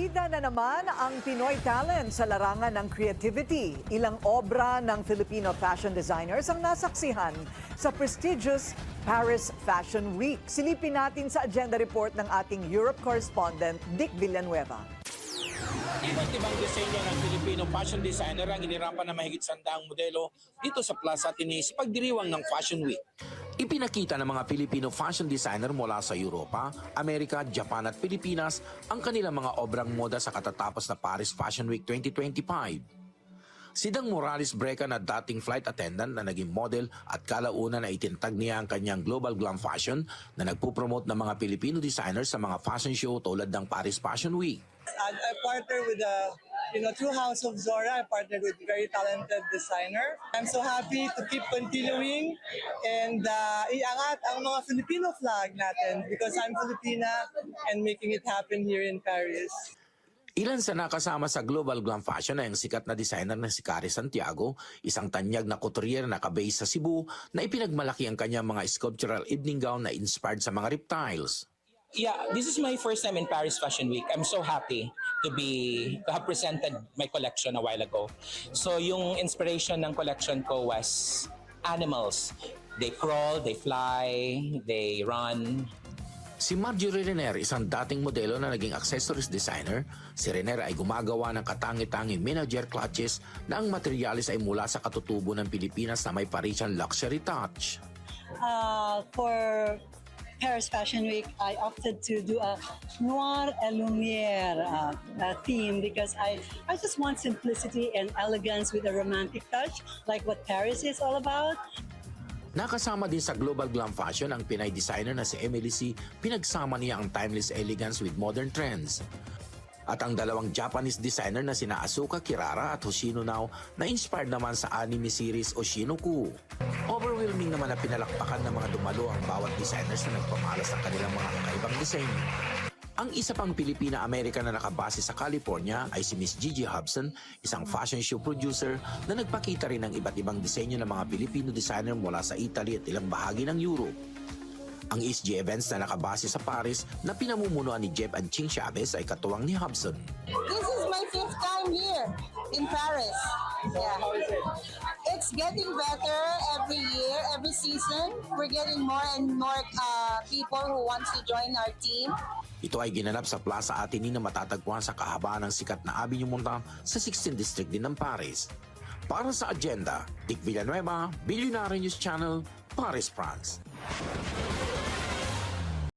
Bida na naman ang Pinoy talent sa larangan ng creativity. Ilang obra ng Filipino fashion designers ang nasaksihan sa prestigious Paris Fashion Week. Silipin natin sa agenda report ng ating Europe correspondent Dick Villanueva. Iba't ibang disenyo ng Filipino fashion designer ang inirapan na mahigit sandaang modelo dito sa Plaza sa pagdiriwang ng Fashion Week. Ipinakita ng mga Filipino fashion designer mula sa Europa, Amerika, Japan at Pilipinas ang kanilang mga obrang moda sa katatapos na Paris Fashion Week 2025. Si Dang Morales Breca na dating flight attendant na naging model at kalauna na itintag niya ang kanyang global glam fashion na nagpupromote ng mga Filipino designers sa mga fashion show tulad ng Paris Fashion Week. I, I partnered with a, you know, through House of Zora, I partnered with very talented designer. I'm so happy to keep continuing and uh, iangat ang mga Filipino flag natin because I'm Filipina and making it happen here in Paris. Ilan sa nakasama sa Global Glam Fashion ay ang sikat na designer na si Cari Santiago, isang tanyag na couturier na kabase sa Cebu na ipinagmalaki ang kanyang mga sculptural evening gown na inspired sa mga reptiles. Yeah, this is my first time in Paris Fashion Week. I'm so happy to be to have presented my collection a while ago. So yung inspiration ng collection ko was animals. They crawl, they fly, they run. Si Marjorie Renner, isang dating modelo na naging accessories designer, si Renner ay gumagawa ng katangi-tanging manager clutches na ang materialis ay mula sa katutubo ng Pilipinas na may Parisian luxury touch. uh, for Paris Fashion Week, I opted to do a noir et lumière uh, uh, theme because I, I just want simplicity and elegance with a romantic touch, like what Paris is all about. Nakasama din sa Global Glam Fashion ang Pinay designer na si Emily C. Pinagsama niya ang timeless elegance with modern trends. At ang dalawang Japanese designer na sina Asuka Kirara at Hoshino Nao na inspired naman sa anime series Oshinoku. Overwhelming naman na pinalakpakan ng mga dumalo ang bawat designers na nagpamalas ng kanilang mga kakaibang disenyo. Ang isa pang Pilipina-American na nakabase sa California ay si Miss Gigi Hobson, isang fashion show producer na nagpakita rin ng iba't ibang disenyo ng mga Pilipino designer mula sa Italy at ilang bahagi ng Europe. Ang ESG events na nakabase sa Paris na pinamumunuan ni Jeb and Ching Chavez ay katuwang ni Hobson. This is my fifth time here in Paris. Yeah. It's getting better every year, every season. We're getting more and more uh, people who want to join our team. Ito ay ginanap sa Plaza Atene na matatagpuan sa kahabaan ng sikat na Avenue Montan sa 16th District din ng Paris. Para sa agenda, Dick Villanueva, Billionaire News Channel, Paris, France.